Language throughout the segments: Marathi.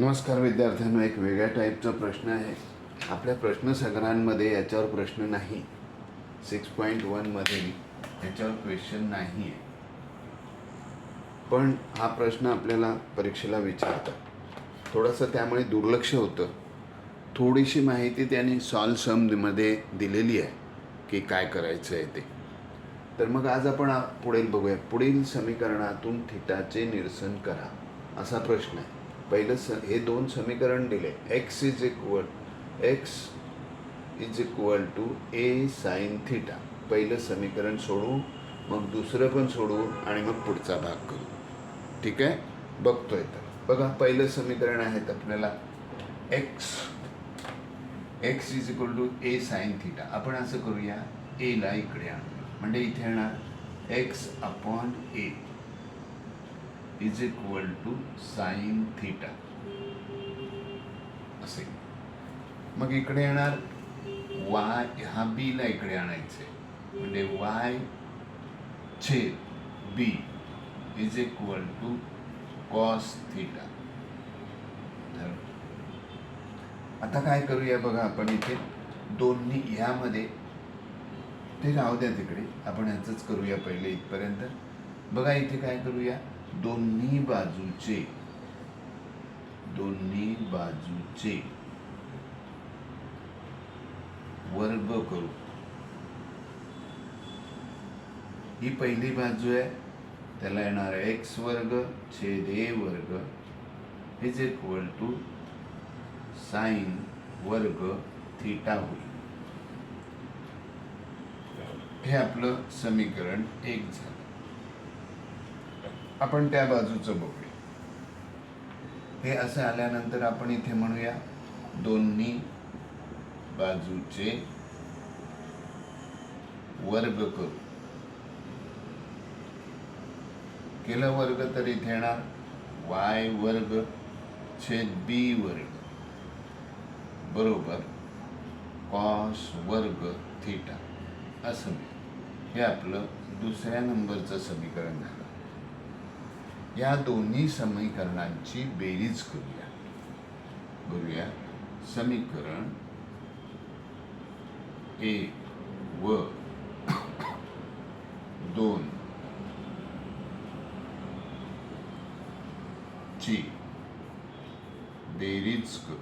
नमस्कार विद्यार्थ्यांना एक वेगळ्या टाईपचा प्रश्न आहे. आपल्या प्रश्नसंग्रहांमध्ये याच्यावर प्रश्न नाही. सिक्स पॉईंट वनमध्ये याच्यावर क्वेश्चन नाही आहे. पण हा प्रश्न आपल्याला परीक्षेला विचारतात. थोडंसं त्यामुळे दुर्लक्ष होतं. थोडीशी माहिती त्यांनी सॉल्व सममध्ये दिलेली आहे की काय करायचं आहे ते. तर मग आज आपण पुढील बघूया. पुढील समीकरणातून थिटाचे निरसन करा असा प्रश्न आहे. पहिलं स हे दोन समीकरण दिले. X is equal x is equal to a sine theta पहिलं समीकरण सोडू मग दुसरं पण सोडू आणि मग पुढचा भाग करू. ठीक आहे? बघतोय तर. बघा पहिलं समीकरण आहेत आपल्याला. X x is equal to a sine theta आपण असं करूया एला इकडे आणू म्हणजे इथे येणार x upon a is equal to sine theta असे. मग इकडे येणार वाय हा बीला इकडे आणायचे म्हणजे वाय छेद b is equal to cos theta आता काय करूया बघा आपण इथे. दोन्ही ह्यामध्ये ते राहू द्या तिकडे. आपण ह्याचंच करूया पहिले इथपर्यंत. बघा इथे काय करूया. दोन्ही बाजूचे दोन्ही बाजूचे वर्ग करू. ही पहिली बाजू आहे त्याला येणार एक्स वर्ग छेद ए वर्ग. इज इक्वल टू साईन वर्ग थिटा होईल. हे आपलं समीकरण एक झालं. आपण त्या बाजूचं बघूया. हे असं आल्यानंतर आपण इथे म्हणूया दोन्ही बाजूचे वर्ग करू. केलं वर्ग तर इथे येणार वाय वर्ग छेद बी वर्ग. बरोबर कॉस वर्ग थिटा. असं हे आपलं दुसऱ्या नंबरचं समीकरण झालं. या दोन्ही समीकरणांची बेरीज करूया. करूया. समीकरण एक व दोन ची बेरीज करू.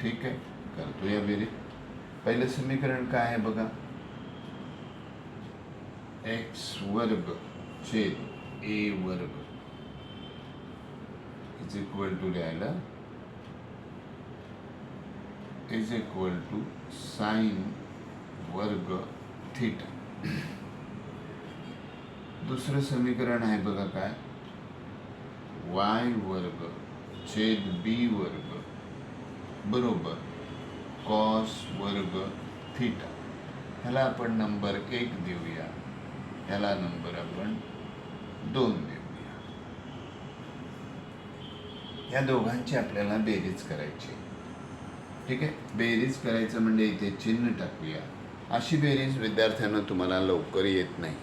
ठीक आहे. करतो या बेरीज. पहिलं समीकरण काय आहे बघा. एक्स वर्ग छेद ए वर्ग इज़ इक्वल टू लिहायला इज़ इक्वल टू साईन वर्ग थिटा दुसरं समीकरण आहे बघा काय? वर्ग छेद बी वर्ग बरोबर कॉस वर्ग थिटा आपण नंबर एक देऊया. ह्याला नंबर आपण दोन देऊया. या दोघांची आपल्याला बेरीज करायची. ठीक आहे? बेरीज करायचं म्हणजे इथे चिन्ह टाकूया. अशी बेरीज विद्यार्थ्यांना तुम्हाला लवकर येत नाही.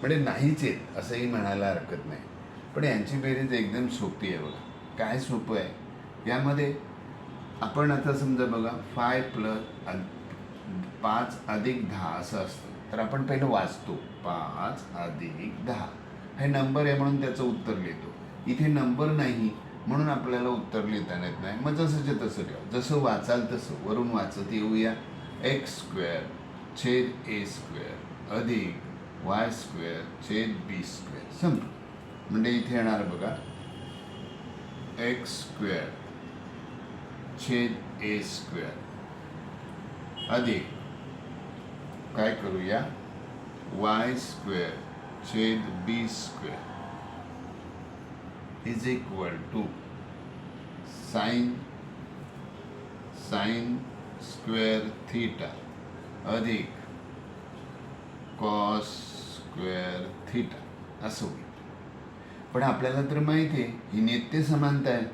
म्हणजे नाहीच येत असंही म्हणायला हरकत नाही. पण यांची बेरीज एकदम सोपी आहे बघा. काय सोपं आहे? यामध्ये आपण आता समजा बघा फाय प्लस पाच अधिक दहा असं असतं. तर आपण पहिलं वाचतो. पाच अधिक दहा. हे नंबर आहे म्हणून त्याचं उत्तर लिहितो. इथे नंबर नाही म्हणून आपल्याला उत्तर लिहिता येत नाही. मग जसंच्या तसं लिहा. जसं वाचाल तसं वरून वाचत येऊया. एक्स स्क्वेअर छेद ए स्क्वेअर अधिक वाय स्क्वेअर छेद बी स्क्वेअर संपलं म्हणजे इथे येणार बघा. एक्स स्क्वेअर छेद ए स्क्वेअर अधिक काय करूया वाय स्क्वेअर छेद b square is equal to sine sine square theta अधिक कॉस स्क्वेअर थीटा असं होईल. पण आपल्याला तर माहिती आहे, ही नित्य समानता आहे.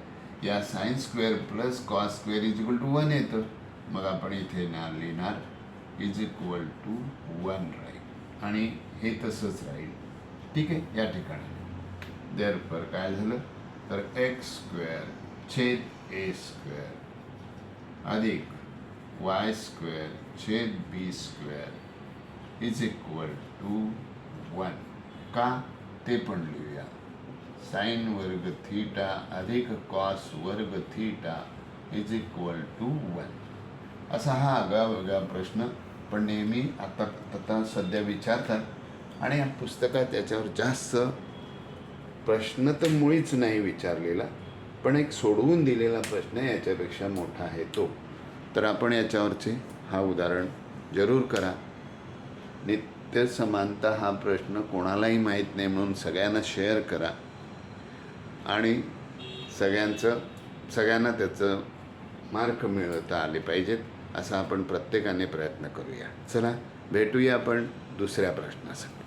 या sines square plus cos square is equal to one येतं मग आपण इथे ना लिहिणार इज इक्वल टू वन राहील आणि हे तसंच राहील. ठीक आहे? या ठिकाणी. देअरफॉर काय झालं? तर एक्स स्क्वेअर छेद ए स्क्वेअर अधिक वाय स्क्वेअर छेद b square is equal to one का? ते पण लिहूया. साईन वर्ग थीटा अधिक कॉस वर्ग theta is equal to one असा हा आगळा वेगळा प्रश्न पण नेहमी आता आता सध्या विचारतात आणि या पुस्तकात याच्यावर जास्त प्रश्न तर मुळीच नाही विचारलेला पण एक सोडवून दिलेला प्रश्न याच्यापेक्षा मोठा आहे तो. तर आपण याच्यावरचे हा उदाहरण जरूर करा. नित्य समानता हा प्रश्न कोणालाही माहीत नाही म्हणून सगळ्यांना शेअर करा. आणि सगळ्यांचं सगळ्यांना त्याचं मार्क मिळवता आले पाहिजेत. असा आपण प्रत्येकाने प्रयत्न करूया. चला भेटूया आपण दुसऱ्या प्रश्नासाठी.